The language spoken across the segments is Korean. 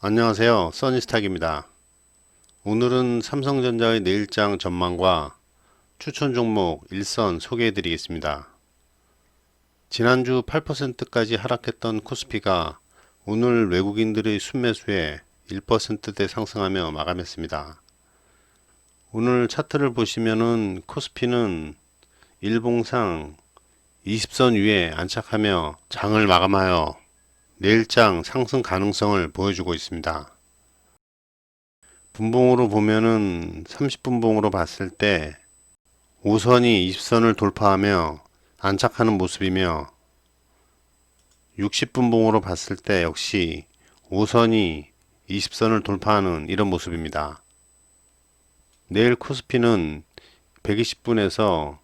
안녕하세요. 써니스탁입니다. 오늘은 삼성전자의 내일장 전망과 추천 종목 일선 소개해 드리겠습니다. 지난주 8%까지 하락했던 코스피가 오늘 외국인들의 순매수에 1%대 상승하며 마감했습니다. 오늘 차트를 보시면은 코스피는 일봉상 20선 위에 안착하며 장을 마감하여 내일장 상승 가능성을 보여주고 있습니다. 분봉으로 보면은 30분봉으로 봤을 때 5선이 20선을 돌파하며 안착하는 모습이며 60분봉으로 봤을 때 역시 5선이 20선을 돌파하는 이런 모습입니다. 내일 코스피는 120분에서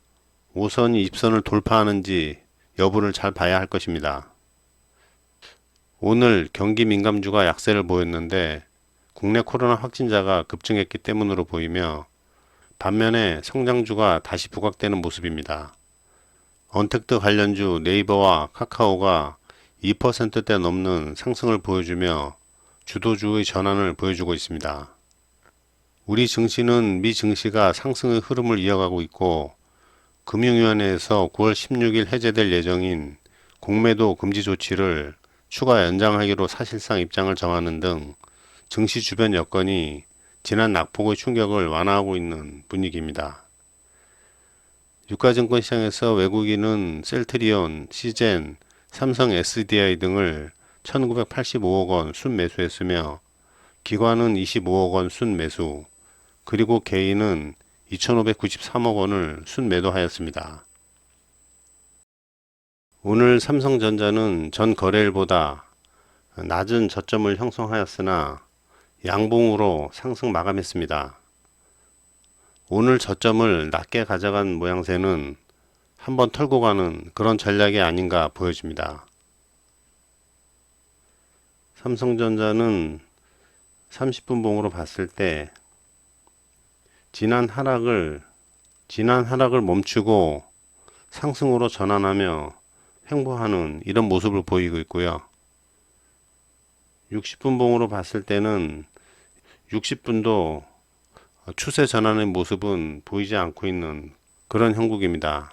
5선이 20선을 돌파하는지 여부를 잘 봐야 할 것입니다. 오늘 경기 민감주가 약세를 보였는데 국내 코로나 확진자가 급증했기 때문으로 보이며 반면에 성장주가 다시 부각되는 모습입니다. 언택트 관련주 네이버와 카카오가 2%대 넘는 상승을 보여주며 주도주의 전환을 보여주고 있습니다. 우리 증시는 미 증시가 상승의 흐름을 이어가고 있고 금융위원회에서 9월 16일 해제될 예정인 공매도 금지 조치를 추가 연장하기로 사실상 입장을 정하는 등 증시 주변 여건이 지난 낙폭의 충격을 완화하고 있는 분위기입니다. 유가증권 시장에서 외국인은 셀트리온, 시젠, 삼성 SDI 등을 1985억 원 순매수했으며 기관은 25억 원 순매수, 그리고 개인은 2,593억 원을 순매도하였습니다. 오늘 삼성전자는 전 거래일보다 낮은 저점을 형성하였으나 양봉으로 상승 마감했습니다. 오늘 저점을 낮게 가져간 모양새는 한번 털고 가는 그런 전략이 아닌가 보여집니다. 삼성전자는 30분 봉으로 봤을 때 지난 하락을 지난 하락을 멈추고 상승으로 전환하며 횡보하는 이런 모습을 보이고 있고요. 60분 봉으로 봤을 때는 60분도 추세 전환의 모습은 보이지 않고 있는 그런 형국입니다.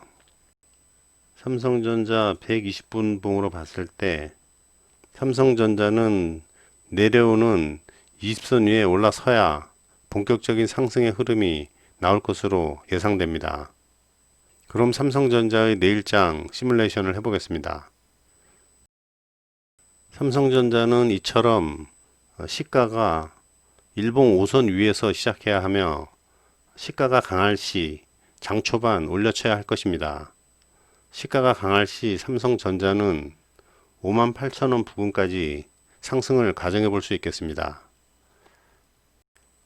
삼성전자 120분 봉으로 봤을 때 삼성전자는 내려오는 20선 위에 올라서야 본격적인 상승의 흐름이 나올 것으로 예상됩니다. 그럼 삼성전자의 내일장 시뮬레이션을 해보겠습니다. 삼성전자는 이처럼 시가가 일봉 5선 위에서 시작해야 하며 시가가 강할 시 장 초반 올려쳐야 할 것입니다. 시가가 강할 시 삼성전자는 58,000원 부근까지 상승을 가정해 볼 수 있겠습니다.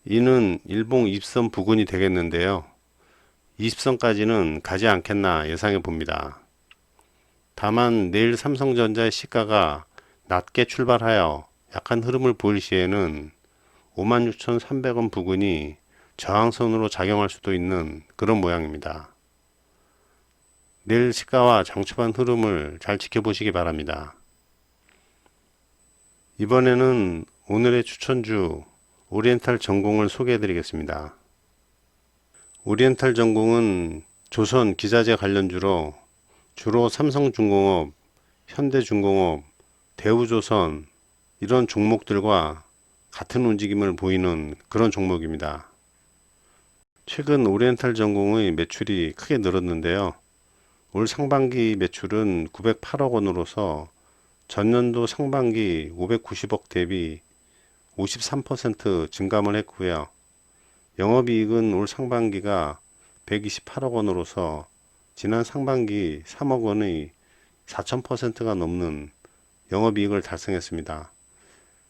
이는 일봉 20선 부근이 되겠는데요. 20선까지는 가지 않겠나 예상해 봅니다. 다만 내일 삼성전자의 시가가 낮게 출발하여 약한 흐름을 보일 시에는 56,300원 부근이 저항선으로 작용할 수도 있는 그런 모양입니다. 내일 시가와 장초반 흐름을 잘 지켜보시기 바랍니다. 이번에는 오늘의 추천주 오리엔탈 전공을 소개해 드리겠습니다. 오리엔탈 전공은 조선 기자재 관련주로 주로 삼성중공업, 현대중공업, 대우조선 이런 종목들과 같은 움직임을 보이는 그런 종목입니다. 최근 오리엔탈 전공의 매출이 크게 늘었는데요. 올 상반기 매출은 908억 원으로서 전년도 상반기 590억 대비 53% 증감을 했고요. 영업이익은 올 상반기가 128억 원으로서 지난 상반기 3억 원의 4000%가 넘는 영업이익을 달성했습니다.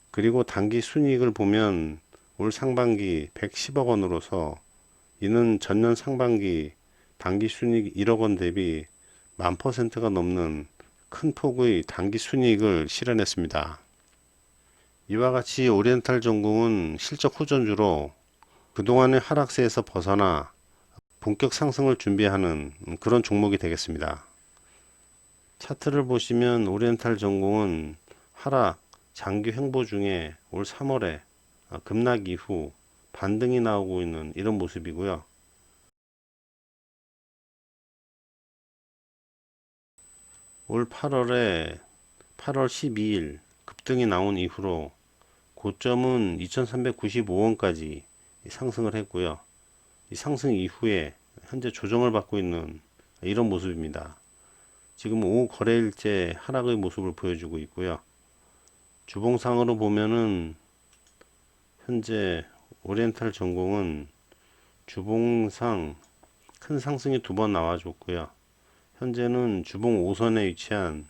그리고 단기 순이익을 보면 올 상반기 110억 원으로서 이는 전년 상반기 단기 순이익 1억 원 대비 만 퍼센트가 넘는 큰 폭의 단기 순이익을 실현했습니다. 이와 같이 오리엔탈 전공은 실적 후전주로 그동안의 하락세에서 벗어나 본격 상승을 준비하는 그런 종목이 되겠습니다. 차트를 보시면 오리엔탈 전공은 하락 장기 횡보 중에 올 3월에 어, 급락 이후 반등이 나오고 있는 이런 모습이고요. 올 8월에 8월 12일 급등이 나온 이후로 고점은 2395원까지 상승을 했고요. 이 상승 이후에 현재 조정을 받고 있는 이런 모습입니다. 지금 5 거래일째 하락의 모습을 보여주고 있고요. 주봉상으로 보면은 현재 오리엔탈 전공은 주봉상 큰 상승이 두 번 나와줬고요. 현재는 주봉 5선에 위치한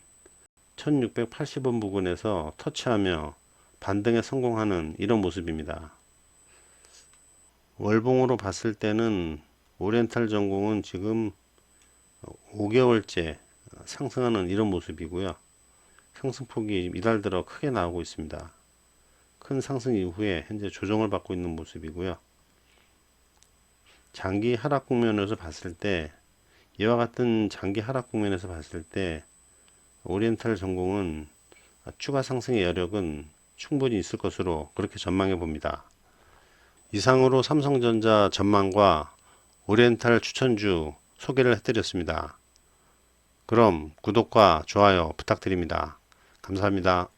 1680원 부근에서 터치하며 반등에 성공하는 이런 모습입니다. 월봉으로 봤을 때는 오리엔탈 전공은 지금 5개월째 상승하는 이런 모습이고요. 상승폭이 이달 들어 크게 나오고 있습니다. 큰 상승 이후에 현재 조정을 받고 있는 모습이고요. 장기 하락 국면에서 봤을 때 이와 같은 장기 하락 국면에서 봤을 때 오리엔탈 전공은 추가 상승의 여력은 충분히 있을 것으로 그렇게 전망해 봅니다. 이상으로 삼성전자 전망과 오리엔탈 추천주 소개를 해드렸습니다. 그럼 구독과 좋아요 부탁드립니다. 감사합니다.